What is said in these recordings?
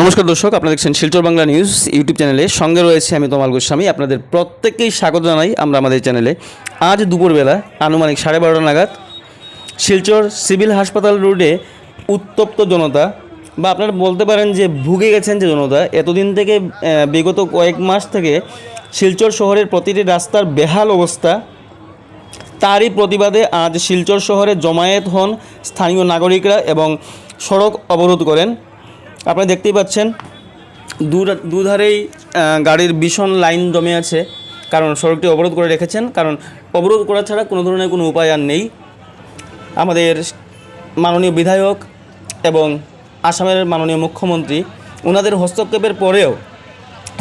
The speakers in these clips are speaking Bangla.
নমস্কার দর্শক, আপনারা দেখছেন শিলচর বাংলা নিউজ ইউটিউব চ্যানেলে। সঙ্গে রয়েছে আমি তোমাল গোস্বামী। আপনাদের প্রত্যেককেই স্বাগত জানাই আমরা আমাদের চ্যানেলে। আজ দুপুরবেলা, আনুমানিক সাড়ে বারোটা নাগাদ, শিলচর সিভিল হাসপাতাল রোডে উত্তপ্ত জনতা, বা আপনারা বলতে পারেন যে ভুগে গেছেন যে জনতা, এতদিন থেকে বিগত কয়েক মাস থেকে শিলচর শহরের প্রতিটি রাস্তার বেহাল অবস্থা। তারই প্রতিবাদে আজ শিলচর শহরে জমায়েত হন স্থানীয় নাগরিকরা এবং সড়ক অবরোধ করেন। আপনারা দেখতেই পাচ্ছেন দুধারেই গাড়ির ভীষণ লাইন জমে আছে। কারণ সড়কটি অবরোধ করে রেখেছেন, কারণ অবরোধ করা ছাড়া কোনো ধরনের কোনো উপায় আর নেই। আমাদের মাননীয় বিধায়ক এবং আসামের মাননীয় মুখ্যমন্ত্রী ওনাদের হস্তক্ষেপের পরেও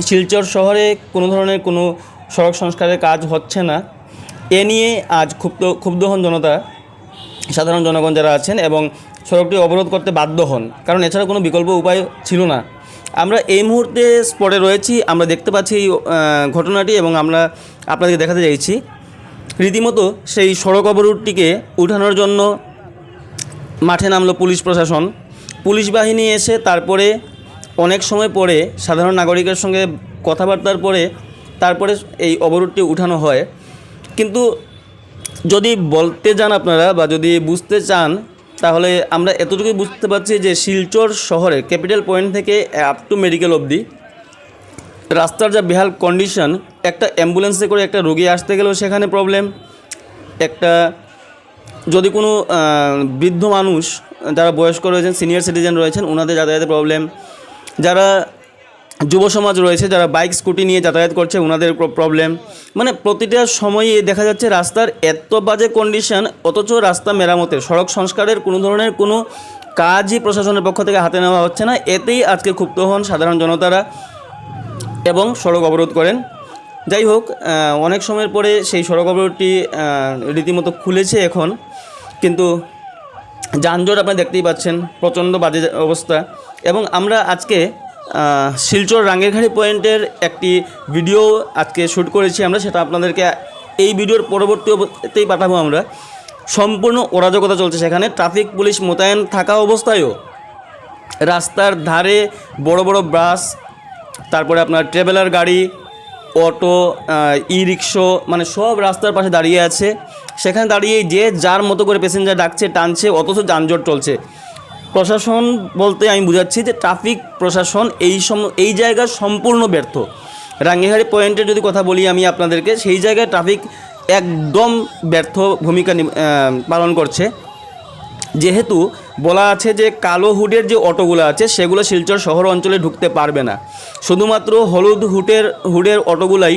শিলচর শহরে কোনো ধরনের কোনো সড়ক সংস্কারের কাজ হচ্ছে না। এ নিয়ে আজ ক্ষুব্ধ ক্ষুব্ধ হন জনতা, সাধারণ জনগণ যারা আছেন এবং সড়কটি অবরোধ করতে বাধ্য হন। কারণ এছাড়া কোনো বিকল্প উপায় ছিল না। আমরা এই মুহূর্তে স্পটে রয়েছি। আমরা দেখতে পাচ্ছি এই ঘটনাটি এবং আমরা আপনাদেরকে দেখাতে চাইছি। রীতিমতো সেই সড়ক অবরোধটিকে উঠানোর জন্য মাঠে নামলো পুলিশ প্রশাসন। পুলিশ বাহিনী এসে তারপরে অনেক সময় পরে সাধারণ নাগরিকের সঙ্গে কথাবার্তার পরে তারপরে এই অবরোধটি উঠানো হয়। কিন্তু যদি বলতে যান আপনারা বা যদি বুঝতে চান তাহলে আমরা এতটুকুই বুঝতে পারছি যে শিলচর শহরে ক্যাপিটাল পয়েন্ট থেকে আপ টু মেডিকেল অবধি রাস্তার যা বেহাল কন্ডিশন একটা অ্যাম্বুলেন্সে করে একটা রোগী আসতে গেলেও সেখানে প্রবলেম একটা, যদি কোনো বৃদ্ধ মানুষ, যারা বয়স্ক রয়েছেন সিনিয়র সিটিজেন রয়েছেন ওনাদের যাতায়াতে প্রবলেম যারা যুব সমাজ রয়েছে, যারা বাইক, স্কুটি নিয়ে যাতায়াত করছে ওনাদের প্রবলেম মানে প্রতিটা সময়ই দেখা যাচ্ছে রাস্তার এত বাজে কন্ডিশন অথচ রাস্তা মেরামতের, সড়ক সংস্কারের কোনো ধরনের কোনো কাজই প্রশাসনের পক্ষ থেকে হাতে নেওয়া হচ্ছে না। এতেই আজকে ক্ষুব্ধ হন সাধারণ জনতারা এবং সড়ক অবরোধ করেন। যাই হোক অনেক সময়ের পরে সেই সড়ক অবরোধটি রীতিমতো খুলেছে এখন। কিন্তু যানজট আপনি দেখতেই পাচ্ছেন, প্রচণ্ড বাজে অবস্থা। এবং আমরা আজকে শিলচর রাঙ্গেরঘাড়ি পয়েন্টের একটি ভিডিও আজকে শ্যুট করেছি আমরা, সেটা আপনাদেরকে এই ভিডিওর পরবর্তীতেই পাঠাবো আমরা। সম্পূর্ণ অরাজকতা চলছে সেখানে, ট্রাফিক পুলিশ মোতায়েন থাকা অবস্থায়ও রাস্তার ধারে বড় বড় বাস, তারপরে আপনার ট্রেভেলার গাড়ি, অটো ই রিক্সো মানে সব রাস্তার পাশে দাঁড়িয়ে আছে। সেখানে দাঁড়িয়ে যে যার মতো করে প্যাসেঞ্জার ডাকছে, টানছে, অথচ যানজট চলছে। প্রশাসন বলতে আমি বুঝাচ্ছি যে ট্রাফিক প্রশাসন এই সম এই জায়গায় সম্পূর্ণ ব্যর্থ। রাঙ্গিহারি পয়েন্টের যদি কথা বলি আমি আপনাদেরকে, সেই জায়গায় ট্রাফিক একদম ব্যর্থ ভূমিকা পালন করছে। যেহেতু বলা আছে যে কালো হুডের যে অটোগুলো আছে, সেগুলো শিলচর শহর অঞ্চলে ঢুকতে পারবে না। শুধুমাত্র হলুদ হুটের হুডের অটোগুলাই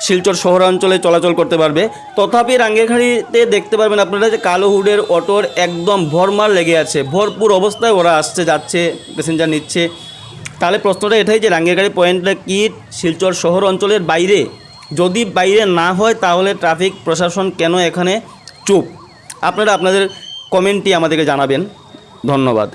শিলচর শহর অঞ্চলে চলাচল করতে পারবে। তথাপি রাঙ্গেখাড়িতে দেখতে পারবেন আপনারা যে কালো হুডের অটোর একদম ভরমার লেগে আছে। ভরপুর অবস্থায় ওরা আসছে, যাচ্ছে প্যাসেঞ্জার নিচ্ছে। তাহলে প্রশ্নটা এটাই যে রাঙ্গেরগাড়ি পয়েন্টটা কি? শিলচর শহর অঞ্চলের বাইরে? যদি বাইরে না হয়, তাহলে ট্রাফিক প্রশাসন কেন এখানে চুপ? আপনারা আপনাদের কমেন্টটি আমাদেরকে জানাবেন। ধন্যবাদ।